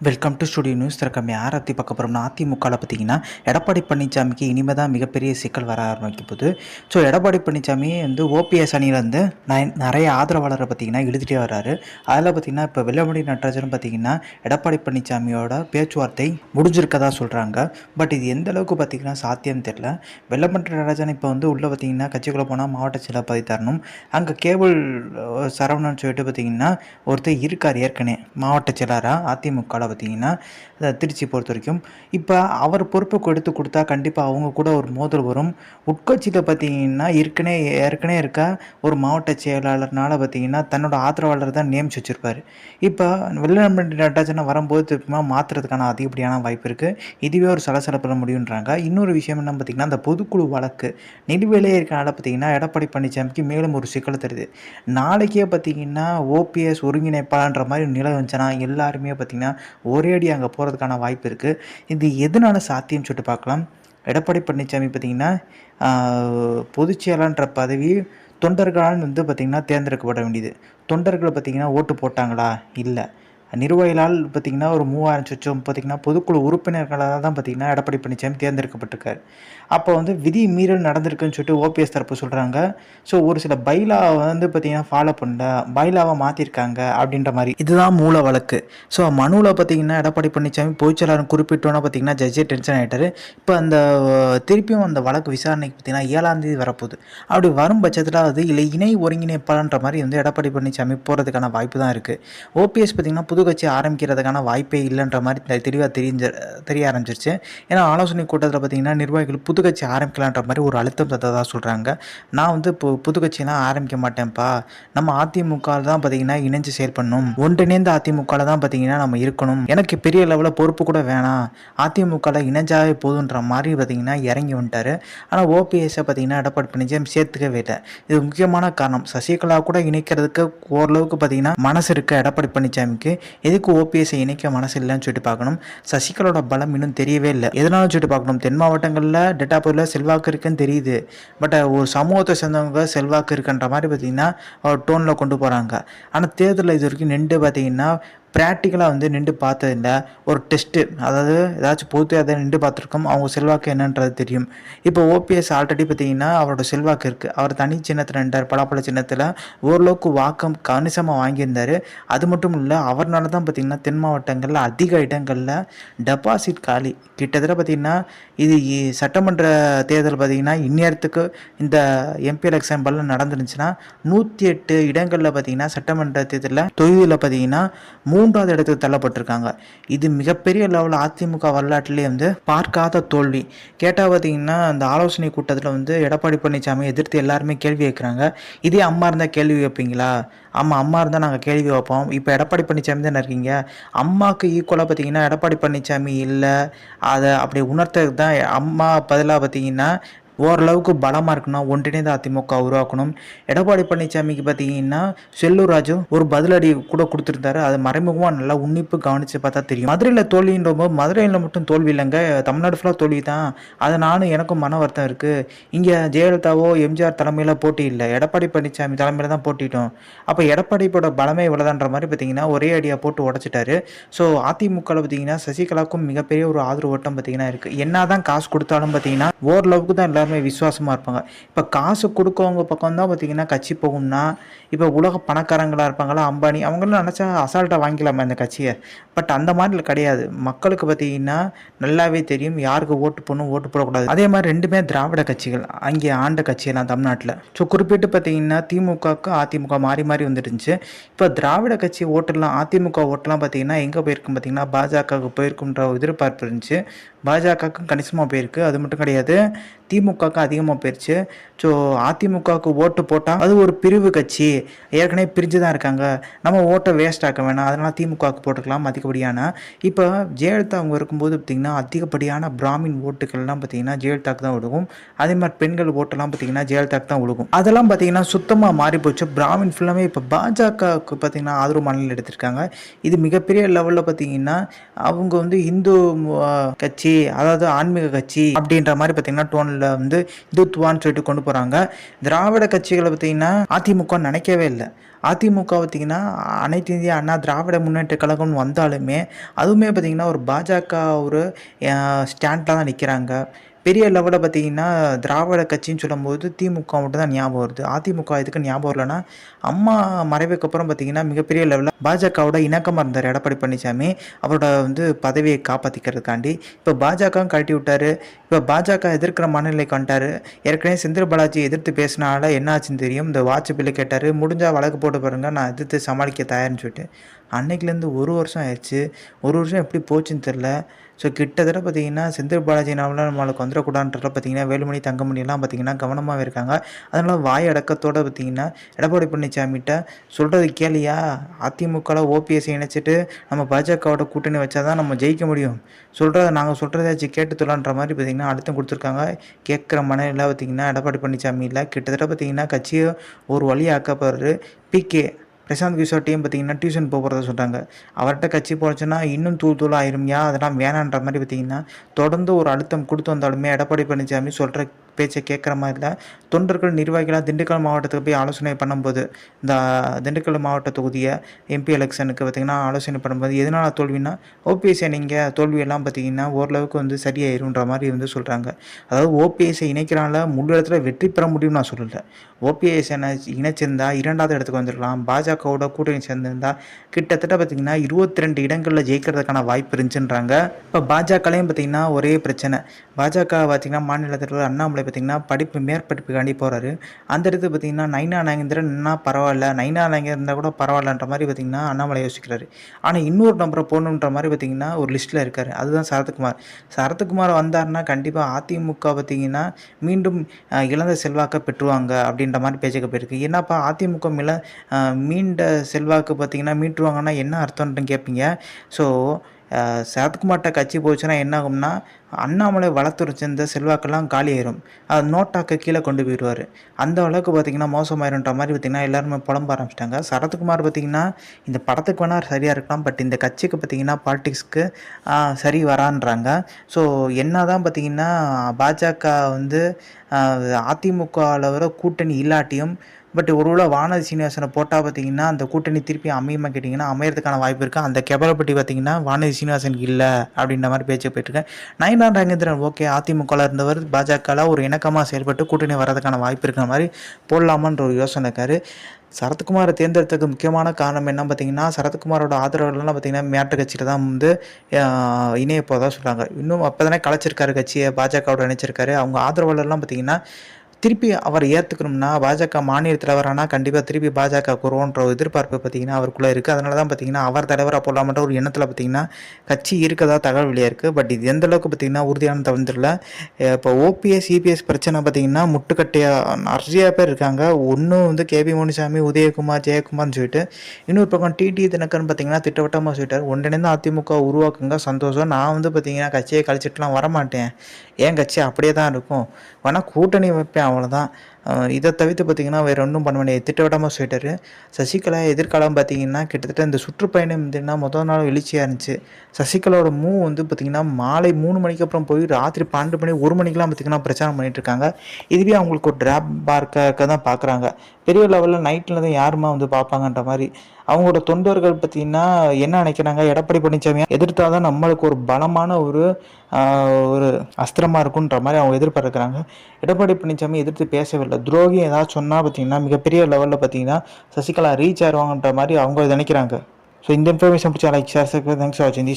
Welcome to studio news திறக்கம் யார் பார்க்க போகிறோம்னா அதிமுகவில் பார்த்தீங்கன்னா எடப்பாடி பழனிசாமிக்கு இனிமேல் தான் மிகப்பெரிய சிக்கல் வர ஆரம்பிக்க போகுது ஸோ எடப்பாடி பழனிசாமி வந்து ஓபிஎஸ் அணியிலேருந்து நிறைய ஆதரவாளரை பார்த்தீங்கன்னா எழுதிட்டே வர்றாரு. அதில் பார்த்தீங்கன்னா இப்போ வெள்ளமணி நடராஜன் பார்த்தீங்கன்னா எடப்பாடி பழனிசாமியோட பேச்சுவார்த்தை முடிஞ்சிருக்கதா சொல்கிறாங்க பட் இது எந்த அளவுக்கு பார்த்தீங்கன்னா சாத்தியம் தெரில வெள்ளமணி நடராஜன் இப்போ வந்து உள்ளே பார்த்தீங்கன்னா கட்சிக்குள்ளே போனால் மாவட்ட செயலர் பதவி தரணும். அங்கே கேபிள் சரவணன் சொல்லிட்டு பார்த்தீங்கன்னா ஒருத்தர் இருக்கார் ஏற்கனவே மாவட்ட செயலராக அதிமுகவில் பார்த்தீங்கன்னா திருச்சி பொறுத்த வரைக்கும் இப்போ அவர் பொறுப்பை கொடுத்து கொடுத்தா கண்டிப்பாக அவங்க கூட ஒரு மோதல் வரும். உட்கட்சியில் பார்த்தீங்கன்னா ஏற்கனவே ஏற்கனவே இருக்க ஒரு மாவட்ட செயலாளர்னால பார்த்தீங்கன்னா தன்னோட ஆதரவாளர் தான் நியமிச்சு வச்சுருப்பார். இப்போ வெள்ளமண்டி நடராஜனை வரும்போது மாற்றுறதுக்கான அதிகப்படியான வாய்ப்பு இருக்குது இதுவே ஒரு சலசலப்பில் முடியுன்றாங்க. இன்னொரு விஷயம் என்ன பார்த்தீங்கன்னா அந்த பொதுக்குழு வழக்கு. நிலுவையிலே இருக்கனால பார்த்தீங்கன்னா எடப்பாடி பழனிசாமிக்கு மேலும் ஒரு சிக்கல் தருது. நாளைக்கே பார்த்தீங்கன்னா ஓபிஎஸ் ஒருங்கிணைப்பாளன்ற மாதிரி நிலை வந்துச்சுன்னா எல்லாருமே பார்த்தீங்கன்னா ஒரே அடி அங்கே போகிறதுக்கான வாய்ப்பு இருக்குது இது எதனால சாத்தியம் சொல்லிட்டு பார்க்கலாம். எடப்பாடி பழனிசாமி பார்த்தீங்கன்னா ஆஹ், பொதுச் செயலாளன்ற பதவி தொண்டர்களால் வந்து பார்த்திங்கன்னா தேர்ந்தெடுக்கப்பட வேண்டியது. தொண்டர்கள் பார்த்திங்கன்னா ஓட்டு போட்டாங்களா? இல்லை. நிர்வாகிகளால் பார்த்திங்கன்னா ஒரு மூவாயிரம் சொச்சம் பார்த்திங்கன்னா பொதுக்குழு உறுப்பினர்களாக தான் பார்த்திங்கன்னா எடப்பாடி பழனிசாமி தேர்ந்தெடுக்கப்பட்டிருக்காரு. அப்போ வந்து விதி மீறல் நடந்திருக்குன்னு சொல்லிட்டு ஓபிஎஸ் தரப்பு சொல்கிறாங்க ஸோ ஒரு சில பைலாவை வந்து பார்த்திங்கன்னா ஃபாலோ பண்ணல பைலாவை மாற்றிருக்காங்க அப்படின்ற மாதிரி. இதுதான் மூல வழக்கு. ஸோ மனுவில் பார்த்திங்கன்னா எடப்பாடி பழனிசாமி பொதுச்செயலாளர் குறிப்பிட்டோன்னா பார்த்திங்கன்னா ஜட்ஜே டென்ஷன் ஆகிட்டாரு இப்போ அந்த திருப்பியும் அந்த வழக்கு விசாரணைக்கு பார்த்திங்கன்னா ஏழாம் தேதி வரப்போகுது. அப்படி வரும் பட்சத்தில் அது இல்லை இணை ஒருங்கிணைப்பாளன்ற மாதிரி வந்து எடப்பாடி பழனிசாமி போகிறதுக்கான வாய்ப்பு தான் இருக்குது ஓபிஎஸ் பார்த்திங்கன்னா புது கட்சி ஆரம்பிக்கிறதுக்கான வாய்ப்பே இல்லைன்ற மாதிரி தெளிவாக தெரிஞ்ச தெரிய ஆரம்பிச்சிருச்சு. ஏன்னா ஆலோசனை கூட்டத்தில் பார்த்திங்கன்னா நிர்வாகிகள் புது கட்சி ஆரம்பிக்கலான்ற மாதிரி ஒரு அழுத்தம் தந்ததாக சொல்கிறாங்க நான் வந்து இப்போ புது கட்சியெல்லாம் ஆரம்பிக்க மாட்டேன்ப்பா. நம்ம அதிமுக தான் பார்த்திங்கன்னா இணைஞ்சு செயல்படணும். ஒன்றிணைந்த அதிமுகவில் தான் பார்த்திங்கன்னா நம்ம இருக்கணும். எனக்கு பெரிய லெவலில் பொறுப்பு கூட வேணாம். அதிமுகவில் இணைஞ்சாவே போதுன்ற மாதிரி பார்த்திங்கன்னா இறங்கி வந்துட்டாரு. ஆனால் ஓபிஎஸ்ஸை பார்த்திங்கன்னா எடப்பாடி பழனிசாமி சேர்த்துக்கவே இல்லை. இது முக்கியமான காரணம். சசிகலா கூட இணைக்கிறதுக்கு ஓரளவுக்கு பார்த்திங்கன்னா மனசு இருக்க. எடப்பாடி பழனிசாமிக்கு எதுக்கு ஓபிஎஸ்ஸை இணைக்க மனசு இல்லைன்னு சொல்லிட்டு பார்க்கணும். சசிகலோட பலம் இன்னும் தெரியவே இல்லை. எதனாலும் சொல்லிட்டு பார்க்கணும். தென் மாவட்டங்களில் டெட்டா டெட்டாப்பூரில் செல்வாக்கு இருக்குன்னு தெரியுது. பட் ஒரு சமூகத்தை சேர்ந்தவங்க செல்வாக்கு இருக்குன்ற மாதிரி பார்த்திங்கன்னா டோனில் கொண்டு போகிறாங்க ஆனால் தேர்தலில் இது வரைக்கும் நின்று பார்த்திங்கன்னா ப்ராக்டிக்கலாக வந்து நின்று பார்த்ததில்ல. ஒரு டெஸ்ட்டு அதாவது ஏதாச்சும் பொது அதை நின்று பார்த்துருக்கோம். அவங்க செல்வாக்கு என்னன்றது தெரியும். இப்போ ஓபிஎஸ் ஆல்ரெடி பார்த்தீங்கன்னா அவரோட செல்வாக்கு இருக்குது அவர் தனி சின்னத்தில் நின்றார் பலாப்பழ சின்னத்தில். ஓரளவுக்கு வாக்கம் கணிசமாக வாங்கியிருந்தார். அது மட்டும் இல்லை அவர்னால தான் பார்த்திங்கன்னா தென் மாவட்டங்களில் அதிக இடங்களில் டெபாசிட் காலி. கிட்டத்தட்ட பார்த்திங்கன்னா இது சட்டமன்ற தேர்தல் பார்த்திங்கன்னா இந்நேரத்துக்கு இந்த எம்பி எலெக்ஷன் பல்ல நடந்துருந்துச்சுன்னா நூற்றி எட்டு இடங்களில் பார்த்திங்கன்னா சட்டமன்ற தேர்தலில் தொகுதியில் பார்த்திங்கன்னா மூன்றாவது இடத்துக்கு தள்ளப்பட்டிருக்காங்க. இது மிகப்பெரிய லெவலில் அதிமுக வரலாற்றிலே வந்து பார்க்காத தோல்வி. கேட்டால் பார்த்தீங்கன்னா அந்த ஆலோசனை கூட்டத்தில் வந்து எடப்பாடி பழனிசாமி எதிர்த்து எல்லாருமே கேள்வி கேட்குறாங்க இதே அம்மா இருந்தால் கேள்வி வைப்பீங்களா ஆமாம் அம்மா இருந்தால் நாங்கள் கேள்வி வைப்போம் இப்போ எடப்பாடி பழனிசாமி தானே இருக்கீங்க. அம்மாவுக்கு ஈக்குவலாக பார்த்தீங்கன்னா எடப்பாடி பழனிசாமி இல்லை. அதை அப்படி உணர்த்ததுக்கு தான் அம்மா பதிலாக பார்த்தீங்கன்னா ஓரளவுக்கு பலமாக இருக்குன்னா ஒன்றிணைந்த அதிமுக உருவாக்கணும். எடப்பாடி பழனிசாமிக்கு பார்த்தீங்கன்னா செல்லூர் ராஜு ஒரு பதிலடி கூட கொடுத்துருந்தாரு. அது மறைமுகமாக நல்லா உன்னிப்பு கவனித்து பார்த்தா தெரியும். மதுரையில் தோல்வின்ற போது மதுரையில் மட்டும் தோல்வி இல்லைங்க. தமிழ்நாடு ஃபுல்லாக தோல்வி தான். அதை நானும் எனக்கும் மன வருத்தம் இருக்குது இங்கே ஜெயலலிதாவோ எம்ஜிஆர் தலைமையில் போட்டி இல்லை. எடப்பாடி பழனிசாமி தலைமையில் தான் போட்டிட்டோம். அப்போ எடப்பாடியோட பலமே இவ்வளோதான்ற மாதிரி பார்த்தீங்கன்னா ஒரே அடியாக போட்டு உடச்சிட்டாரு. ஸோ அதிமுகவில் பார்த்தீங்கன்னா சசிகலாவுக்கும் மிகப்பெரிய ஒரு ஆதரவு ஓட்டம் பார்த்தீங்கன்னா இருக்குது என்ன தான் காசு கொடுத்தாலும் பார்த்தீங்கன்னா ஓரளவுக்கு தான் இல்லை விசுவாசமாக இருப்பாங்க. இப்போ காசு கொடுக்கவங்க பக்கம் தான் பார்த்தீங்கன்னா கட்சி போகும்னா இப்போ உலக பணக்காரங்களாக இருப்பாங்களா அம்பானி அவங்களாம் நினச்சா அசால்ட்டாக வாங்கிக்கலாமா இந்த கட்சியை. பட் அந்த மாதிரி கிடையாது. மக்களுக்கு பார்த்தீங்கன்னா நல்லாவே தெரியும். யாருக்கு ஓட்டு போடணும் ஓட்டு போடக்கூடாது. அதே மாதிரி ரெண்டுமே திராவிட கட்சிகள். அங்கே ஆண்ட கட்சியெல்லாம் தமிழ்நாட்டில். ஸோ குறிப்பிட்டு பார்த்தீங்கன்னா திமுகவுக்கு அதிமுக மாறி மாறி வந்துருந்துச்சு இப்போ திராவிட கட்சி ஓட்டெல்லாம் அதிமுக ஓட்டெல்லாம் பார்த்தீங்கன்னா எங்கே போயிருக்கும் பார்த்தீங்கன்னா பாஜகவுக்கு போயிருக்குன்ற எதிர்பார்ப்பு இருந்துச்சு. பாஜகவுக்கும் கணிசமாக போயிருக்கு. அது மட்டும் கிடையாது திமுகவுக்கு அதிகமாக போயிருச்சு. ஸோ அதிமுகவுக்கு ஓட்டு போட்டால் அது ஒரு பிரிவு கட்சி. ஏற்கனவே பிரிஞ்சு தான் இருக்காங்க. நம்ம ஓட்டை வேஸ்ட் ஆக்க வேணாம். அதனால் திமுகவுக்கு போட்டுக்கலாம் அதிகப்படியான. இப்போ ஜெயலலிதா அவங்க இருக்கும்போது பார்த்திங்கன்னா அதிகப்படியான பிராமின் ஓட்டுகள்லாம் பார்த்திங்கன்னா ஜெயலலிதாக்கு தான் விழுகும் அதே மாதிரி பெண்கள் ஓட்டெல்லாம் பார்த்திங்கன்னா ஜெயலலிதாக்கு தான் விழுகும் அதெல்லாம் பார்த்திங்கன்னா சுத்தமாக மாறி போச்சு. பிராமின் ஃபுல்லாமே இப்போ பாஜகவுக்கு பார்த்திங்கன்னா ஆதரவு மாநிலம் எடுத்திருக்காங்க. இது மிகப்பெரிய லெவலில் பார்த்திங்கன்னா அவங்க வந்து இந்து கட்சி அதாவது ஆன்மீக கட்சி அப்படின்ற மாதிரி பார்த்தீங்கன்னா டோனில் வந்து இந்துத்துவான்னு சொல்லிட்டு கொண்டு போகிறாங்க திராவிட கட்சிகளை பார்த்தீங்கன்னா அதிமுக நினைக்கவே இல்லை. அதிமுக பார்த்திங்கன்னா அனைத்து இந்திய அண்ணா திராவிட முன்னேற்ற கழகம் வந்தாலுமே அதுவுமே பார்த்திங்கன்னா ஒரு பாஜக ஒரு ஸ்டாண்டில் தான் நிற்கிறாங்க பெரிய லெவலில் பார்த்தீங்கன்னா திராவிட கட்சின்னு சொல்லும்போது திமுக மட்டும் தான் ஞாபகம் வருது. அதிமுக இதுக்கு ஞாபகம் இல்லைன்னா அம்மா மறைவுக்கு அப்புறம் பார்த்தீங்கன்னா மிகப்பெரிய லெவலில் பாஜகவோட இணக்கமாக இருந்தார் எடப்பாடி பழனிசாமி. அவரோட வந்து பதவியை காப்பாற்றிக்கிறதுக்காண்டி இப்போ பாஜகவும் கழட்டி விட்டார். இப்போ பாஜக எதிர்க்கிற மனநிலை கண்டார் ஏற்கனவே செந்தில் பாலாஜி எதிர்த்து பேசினால என்ன ஆச்சுன்னு தெரியும். இந்த வாட்ச் பில்லு கேட்டார். முடிஞ்சால் வழக்கு போட்டு பாருங்கள் நான் எதிர்த்து சமாளிக்க தயார்னு சொல்லிட்டு. அன்னைக்குலேருந்து ஒரு வருஷம் ஆயிடுச்சு. ஒரு வருஷம் எப்படி போச்சுன்னு தெரில ஸோ கிட்டத்தட்ட பார்த்திங்கன்னா செந்தில் பாலாஜி நாவலில் நம்மளுக்கு வந்துடக்கூடாதுன்றதுல பார்த்திங்கன்னா வேலுமணி தங்கமணிலாம் பார்த்திங்கன்னா கவனமாகவே இருக்காங்க. அதனால் வாய் அடக்கத்தோடு பார்த்தீங்கன்னா எடப்பாடி பழனிசாமிகிட்ட சொல்கிறது கேளியா? அதிமுகவில் ஓபிஎஸ் இணைச்சிட்டு நம்ம பாஜகவோட கூட்டணி வச்சா தான் நம்ம ஜெயிக்க முடியும். சொல்கிறத நாங்கள் சொல்கிறதாச்சும் கேட்டு தொலான்ற மாதிரி பார்த்திங்கன்னா அழுத்தம் கொடுத்துருக்காங்க. கேட்குற மனநிலை பார்த்திங்கன்னா எடப்பாடி பழனிசாமி இல்லை. கிட்டத்தட்ட பார்த்திங்கன்னா கட்சியை ஒரு வழியாக்கப்படுறது பிகே பிரசாந்த் கிஷோர் டீம் பார்த்தீங்கன்னா டியூஷன் போகிறத சொல்கிறாங்க அவர்கிட்ட கட்சி போச்சுன்னா இன்னும் தூள் தூளாக ஆயிரும்யா? அதெல்லாம் வேணான்ற மாதிரி பார்த்தீங்கன்னா தொடர்ந்து ஒரு அழுத்தம் கொடுத்து வந்தாலுமே எடப்பாடி பழனிசாமி சொல்கிற பேச்சை கேட்குற மாதிரி இல்லை. தொண்டர்கள் நிர்வாகிகளாக திண்டுக்கல் மாவட்டத்துக்கு போய் ஆலோசனை பண்ணும்போது இந்த திண்டுக்கல் மாவட்ட தொகுதியை எம்பி எலெக்ஷனுக்கு பார்த்திங்கன்னா ஆலோசனை பண்ணும்போது எதனால் தோல்வின்னா ஓபிஎஸ்ஐ நீங்கள் தோல்வியெல்லாம் பார்த்தீங்கன்னா ஓரளவுக்கு வந்து சரியாயிருன்ற மாதிரி வந்து சொல்கிறாங்க அதாவது ஓபிஎஸ்ஐ இணைக்கிறனால முழு இடத்துல வெற்றி பெற முடியும்னு நான் சொல்லலை. ஓபிஎஸ்ஐ இணைச்சிருந்தா இரண்டாவது இடத்துக்கு வந்துடலாம் பாஜகவோட கூட்டணி சேர்ந்திருந்தா கிட்டத்தட்ட பார்த்திங்கன்னா இருபத்தி ரெண்டு இடங்களில் ஜெயிக்கிறதுக்கான வாய்ப்பு இருந்துச்சுன்றாங்க. இப்போ பாஜகலையும் பார்த்திங்கன்னா ஒரே பிரச்சனை. பாஜக பார்த்திங்கன்னா மாநில தலைவர் அண்ணாமலை பார்த்திங்கன்னா படிப்பு மேற்படிப்புக்காண்டி போகிறாரு அந்த இடத்துக்கு பார்த்திங்கன்னா நைனா நாகேந்திரன் பரவாயில்ல நைனா நாகேந்திரன் இருந்தால் கூட பரவாயில்லன்ற மாதிரி பார்த்திங்கன்னா அண்ணாமலை யோசிக்கிறாரு. ஆனால் இன்னொரு நம்பரை போகணுன்ற மாதிரி பார்த்திங்கன்னா ஒரு லிஸ்ட்டில் இருக்கார். அதுதான் சரத்குமார். சரத்குமார் வந்தார்னா கண்டிப்பாக அதிமுக பார்த்திங்கன்னா மீண்டும் இழந்த செல்வாக்கை பெற்றுவாங்க அப்படின்ற மாதிரி பேச்சுக்கு போயிருக்கு. என்னப்பா அதிமுக மீள மீண்ட செல்வாக்கு பார்த்திங்கன்னா மீட்டுருவாங்கன்னா என்ன அர்த்தம்னு கேட்பீங்க ஸோ சரத்குமார்கிட்ட கட்சி போச்சுன்னா என்ன ஆகும்னா அண்ணாமலை வளர்த்து வச்சிருந்த செல்வாக்கெல்லாம் காலியாயிரும். அது நோட்டாக்க கீழே கொண்டு போயிடுவார் அந்த அளவுக்கு பார்த்திங்கன்னா மோசமாயிருன்ற மாதிரி பார்த்திங்கன்னா எல்லாருமே புலம்ப ஆரம்பிச்சிட்டாங்க. சரத்குமார் பார்த்திங்கன்னா இந்த படத்துக்கு வேணால் சரியாக இருக்கலாம் பட் இந்த கட்சிக்கு பார்த்திங்கன்னா பாலிட்டிக்ஸ்க்கு சரி வரான்றாங்க. ஸோ என்ன தான் பார்த்திங்கன்னா பாஜக வந்து அதிமுகவில் வர கூட்டணி இல்லாட்டியும் பட் ஒருவேளை வானதி சீனிவாசனை போட்டால் பார்த்தீங்கன்னா அந்த கூட்டணி திருப்பி அமையுமா கேட்டிங்கன்னா அமையறதுக்கான வாய்ப்பு இருக்குது அந்த கெபலப்பட்டி பார்த்தீங்கன்னா வானதி சீனிவாசனுக்கு இல்லை அப்படின்ற மாதிரி பேச்சு போயிட்டுருக்கேன் நயனா ரங்கேந்திரன் ஓகே அதிமுகவில் இருந்தவர் பாஜகவில் ஒரு இணக்கமாக செயல்பட்டு கூட்டணி வர்றதுக்கான வாய்ப்பு இருக்கிற மாதிரி போடலாமான்ற ஒரு யோசனை இருக்காரு. சரத்குமாரை தேர்ந்தெடுத்ததுக்கு முக்கியமான காரணம் என்ன பார்த்தீங்கன்னா சரத்குமாரோட ஆதரவுலாம் பார்த்தீங்கன்னா மேட்டு கட்சியில் தான் வந்து இணைய போதாக சொல்கிறாங்க இன்னும் அப்போ தானே கலைச்சிருக்காரு கட்சியை பாஜகவோட இணைச்சிருக்காரு. அவங்க ஆதரவாளர்லாம் பார்த்தீங்கன்னா திருப்பி அவர் ஏற்றுக்கணும்னா பாஜக மாநில தலைவரானா கண்டிப்பாக திருப்பி பாஜக வருவோன்ற எதிர்பார்ப்பு பார்த்தீங்கன்னா அவருக்குள்ளே இருக்குது அதனால தான் பார்த்தீங்கன்னா அவர் தலைவராக போடலாமன்ற ஒரு எண்ணத்தில் பார்த்தீங்கன்னா கட்சி இருக்கதா தகவல் வெளியாக இருக்குது பட் இது எந்த அளவுக்கு பார்த்தீங்கன்னா உறுதியான தவிர்த்துல இப்போ ஓபிஎஸ் சிபிஎஸ் பிரச்சனை பார்த்தீங்கன்னா முட்டுக்கட்டையாக நிறைய பேர் இருக்காங்க. ஒன்று வந்து கேபி முனிசாமி உதயகுமார் ஜெயக்குமார்னு சொல்லிட்டு இன்னொரு பக்கம் டிடி தினக்கர்னு பார்த்தீங்கன்னா திட்டவட்டமாக சொல்லிட்டார். ஒன்றிணைந்து அதிமுக உருவாக்குங்க சந்தோஷம். நான் வந்து பார்த்தீங்கன்னா கட்சியை கழிச்சிட்டுலாம் வரமாட்டேன். ஏன் கட்சி அப்படியே தான் இருக்கும். ஆனால் கூட்டணி வைப்பேன் அவ்வளோதான் இதை தவிர்த்து பார்த்திங்கன்னா வேறு ஒன்றும் பண்ண வேண்டிய திட்டவட்டமாக சொல்லிட்டாரு. சசிகலா எதிர்காலம் பார்த்திங்கன்னா கிட்டத்தட்ட இந்த சுற்றுப்பயணம் இருந்துன்னா முதல் நாள் எழுச்சியாக இருந்துச்சு. சசிகலாவோட மூ வந்து பார்த்திங்கன்னா மாலை மூணு மணிக்கு அப்புறம் போய் ராத்திரி பன்னெண்டு மணி ஒரு மணிக்கெலாம் பார்த்திங்கன்னா பிரச்சாரம் பண்ணிகிட்ருக்காங்க இதுவே அவங்களுக்கு ஒரு ட்ராப் பார்க்க தான் பார்க்குறாங்க. பெரிய லெவலில் நைட்டில் தான் யாருமா வந்து பார்ப்பாங்கன்ற மாதிரி அவங்களோட தொண்டர்கள் பார்த்தீங்கன்னா என்ன நினைக்கிறாங்க? எடப்பாடி பழனிசாமி எதிர்த்தா தான் நம்மளுக்கு ஒரு பலமான ஒரு ஒரு அஸ்திரமாக இருக்குன்ற மாதிரி அவங்க எதிர்பார்க்குறாங்க. எடப்பாடி பழனிசாமி எதிர்த்து பேசவில்லை. துரோகி ஏதாவது சொன்னால் பார்த்தீங்கன்னா மிகப்பெரிய லெவலில் பார்த்தீங்கன்னா சசிகலா ரீச் ஆயிடுவாங்கன்ற மாதிரி அவங்க நினைக்கிறாங்க. ஸோ இந்த இன்ஃபர்மேஷன் பிடிச்சா லைக் ஷேர் தேங்க்ஸ் ஃபார் வாட்சிங் தி